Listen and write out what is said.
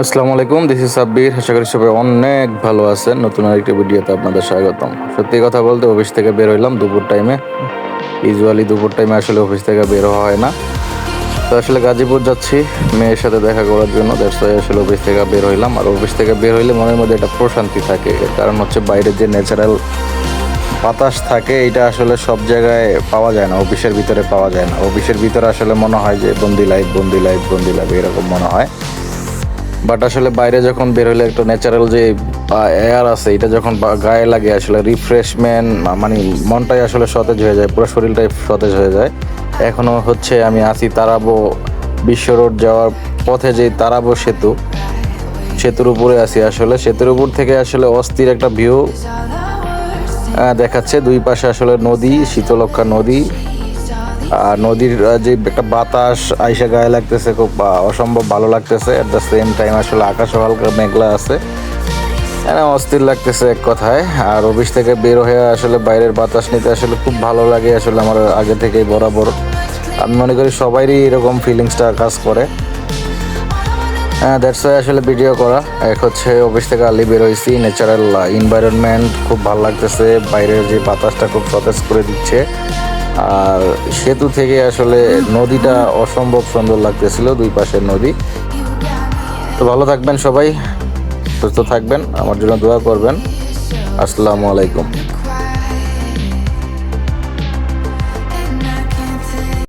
আসসালামু আলাইকুম this is Sabbir. আশা করি সবাই অনেক ভালো আছেন। নতুন আরেকটি ভিডিওতে আপনাদের স্বাগতম। সত্যি কথা বলতে অফিস থেকে বের হইলাম দুপুর টাইমে ইউজুয়ালি দুপুর টাইমে আসলে অফিস থেকে বের হওয়া হয় না। তো আসলে গাজীপুর যাচ্ছি, মেয়ের সাথে দেখা করার জন্য। দ্যাটস আসলে অফিস থেকে বের হইলাম। আর অফিস থেকে বের হইলে মনের মধ্যে একটা প্রশান্তি থাকে। কারণ হচ্ছে বাইরের যে ন্যাচারাল বাতাস থাকে এটা আসলে সব জায়গায় পাওয়া যায় না। অফিসের ভিতরে পাওয়া যায় না। অফিসের ভিতরে আসলে মনে হয় যে বন্দি লাইফ বন্দি লাইফ বন্দি লাইফ এরকম মনে হয়। বাট আসলে বাইরে যখন বের হলে একটু ন্যাচারাল যে এয়ার আছে, এটা যখন গায়ে লাগে, আসলে রিফ্রেশমেন্ট মানে মনটাই আসলে সতেজ হয়ে যায়, পুরো শরীরটাই সতেজ হয়ে যায়। এখনও হচ্ছে আমি আছি তারাবো বিশ্ব রোড যাওয়ার পথে যে তারাবো সেতু, সেতুর উপরে আছি আসলে। সেতুর উপর থেকে আসলে অস্থির একটা ভিউ দেখাচ্ছে। দুই পাশে আসলে নদী শীতলক্ষা নদী নদীর যে একটা বাতাস আইসা গায়ে লাগতেছে খুব অসম্ভব ভালো লাগতেছে। অ্যাট দ্য সেম টাইম আসলে আকাশও হালকা মেঘলা আছে। হ্যাঁ অস্থির লাগতেছে এক কথায়। আর অফিস থেকে বের হয়ে আসলে বাইরের বাতাস নিতে আসলে খুব ভালো লাগে আসলে আমার আগে থেকেই বরাবর। আমি মনে করি সবারই এরকম ফিলিংসটা কাজ করে। হ্যাঁ দ্যাটস ওয়াই আসলে ভিডিও করা। এক হচ্ছে অফিস থেকে আলি বের হয়েছি ন্যাচারাল এনভায়রনমেন্ট খুব ভালো লাগতেছে। বাইরের যে বাতাসটা খুব সতেজ করে দিচ্ছে। আর সেতু থেকে আসলে নদীটা অসম্ভব সুন্দর লাগতেছিল, দুই পাশের নদী। তো ভালো থাকবেন সবাই, সুস্থ থাকবেন, আমার জন্য দোয়া করবেন। আসসালামু আলাইকুম।